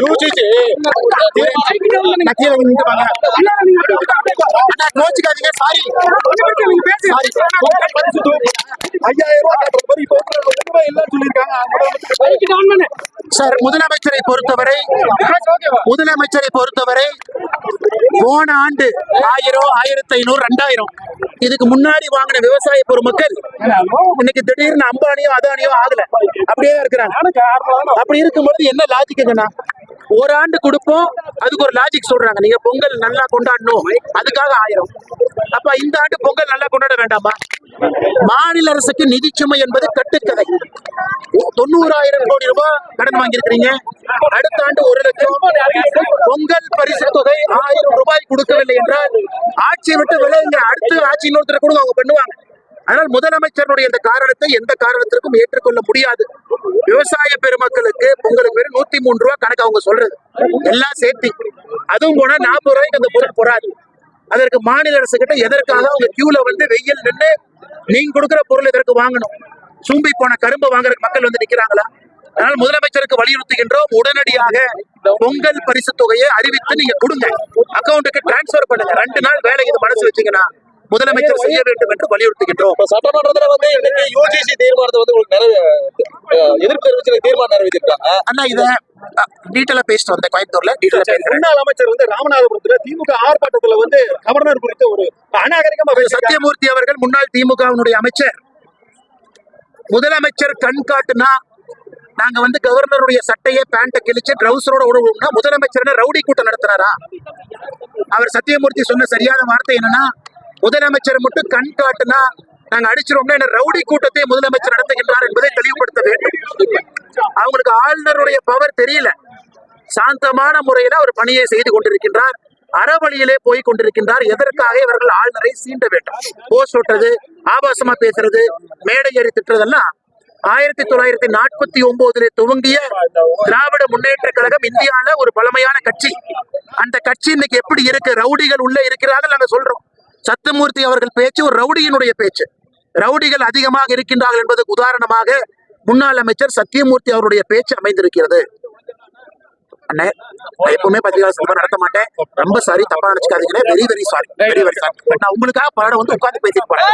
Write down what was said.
UGC நக்கிய sorry sorry ஐயாயிரம் ரூபாய் இப்போ இல்லைன்னு சொல்லியிருக்காங்க. சார் முதலமைச்சரை பொறுத்தவரை முதலமைச்சரை பொறுத்தவரை போன ஆண்டு ஆயிரம் ஆயிரத்தி ஐநூறு ரெண்டாயிரம். இதுக்கு முன்னாடி வாங்கின விவசாய பொருட்கள் இன்னைக்கு திடீர்னு அம்பானியோ அதானியோ ஆகல. அப்படியே தான் இருக்கிறாங்க. அப்படி இருக்கும்போது என்ன லாஜிக்குங்கண்ணா ஒரு ஆண்டு கொடுப்போம் அதுக்கு ஒரு லாஜிக் சொல்றாங்க. நீங்க பொங்கல் நல்லா கொண்டாடணும் அதுக்காக ஆயிரம். அப்ப இந்த ஆண்டு பொங்கல் நல்லா கொண்டாட வேண்டாமா? மாநில அரசுக்கு நிதிச்சுமை என்பது கட்டுக்கதை. தொண்ணூறாயிரம் கோடி ரூபாய் கடன் வாங்கியிருக்கிறீங்க. அடுத்த ஆண்டு ஒரு லட்சம். பொங்கல் பரிசு தொகை ஆயிரம் ரூபாய் கொடுக்கவில்லை என்றால் ஆட்சியை விட்டு விலகுங்க. அடுத்து ஆட்சி இன்னொருத்தர் கூட அவங்க பண்ணுவாங்க. ஆனால் முதலமைச்சருடைய இந்த காரணத்தை எந்த காரணத்திற்கும் ஏற்றுக்கொள்ள முடியாது. விவசாய பெருமக்களுக்கு பொங்கலுக்கு வெறும் நூத்தி மூணு ரூபாய் கணக்கு அவங்க சொல்றது. எல்லாம் சேர்த்து. அதுவும் போனா நாற்பது ரூபாய்க்கு அந்த பொருள் பொறாது. அதற்கு மாநில அரசு கிட்ட எதற்காக அவங்க கியூல வந்து வெயில் நின்று நீங்க கொடுக்குற பொருள் எதற்கு வாங்கணும்? சூம்பி போன கரும்பு வாங்குறதுக்கு மக்கள் வந்து நிக்கிறாங்களா? அதனால் முதலமைச்சருக்கு வலியுறுத்துகின்றோம். உடனடியாக பொங்கல் பரிசு தொகையை அறிவித்து நீங்க கொடுங்க. அக்கௌண்ட்டுக்கு டிரான்ஸ்ஃபர் பண்ணுங்க. ரெண்டு நாள் வேலை இது மனசு வச்சீங்கன்னா முதலமைச்சர் செய்ய வேண்டும் என்று வலியுறுத்துகின்றோம். சட்டமன்றத்துல வந்து இன்னைக்கு யூஜிசி தீர்மானத்தை வந்து உங்களுக்கு நிறைவே எதிர்ப்பு தெரிவிச்சு தீர்மானம் நிறைவேற்றிருக்காங்க அண்ணா இத டீட்டெயிலா பேசிட்டு வந்தேன் கோயம்புத்தூர்ல. டீட்டெயிலா முன்னாள் அமைச்சர் வந்து ராமநாதபுரத்துல திமுக ஆர்ப்பாட்டத்துல வந்து கவர்னர் குறித்த ஒரு அநாகரிகமா. சத்யமூர்த்தி அவர்கள் முன்னாள் திமுகவினுடைய அமைச்சர். முதலமைச்சர் கண் காட்டுனா நாங்க வந்து கவர்னருடைய சட்டையை பேண்ட்டை கிழிச்சு ட்ரௌசரோட விடுவோம்னா முதலமைச்சர் என்ன ரவுடி கூட்டம் நடத்துறாரா அவர் சத்தியமூர்த்தி சொன்ன சரியான வார்த்தை என்னன்னா முதலமைச்சர் மட்டும் கண் காட்டுனா நாங்க அடிச்சிருவோம்னா என்ன ரவுடி கூட்டத்தை முதலமைச்சர் நடத்துகின்றார் என்பதை தெளிவுபடுத்த வேண்டும். அவங்களுக்கு ஆளுநருடைய பவர் தெரியல. சாந்தமான முறையில அவர் பணியை செய்து கொண்டிருக்கின்றார். அறவழியிலே போய் கொண்டிருக்கின்றார். எதற்காக இவர்கள் ஆளுநரை சீண்ட வேண்டும்? போஸ் ஓட்டுறது ஆபாசமா பேசுறது மேடை ஏறி திட்டுறதெல்லாம் ஆயிரத்தி தொள்ளாயிரத்தி நாற்பத்தி ஒன்பதுல துவங்கிய திராவிட முன்னேற்ற கழகம் இந்தியால ஒரு பழமையான கட்சி. அந்த கட்சி இன்னைக்கு எப்படி இருக்கு? ரவுடிகள் உள்ள இருக்கிறார்கள் நாங்க சொல்றோம். சத்தமூர்த்தி அவர்கள் பேச்சு ஒரு ரவுடியினுடைய பேச்சு. ரவுடிகள் அதிகமாக இருக்கின்றார்கள் என்பதற்கு உதாரணமாக முன்னாள் அமைச்சர் சத்தியமூர்த்தி அவருடைய பேச்சு அமைந்திருக்கிறது. அண்ணே நான் எப்பவுமே பத்திரிகை சொல்ல நடத்த மாட்டேன். ரொம்ப சாரி தப்பா நினைச்சுக்காதீங்க. Very very sorry very very sorry நான் உங்களுக்காக பாட வந்து உட்காந்து பேசிட்டு போறேன்.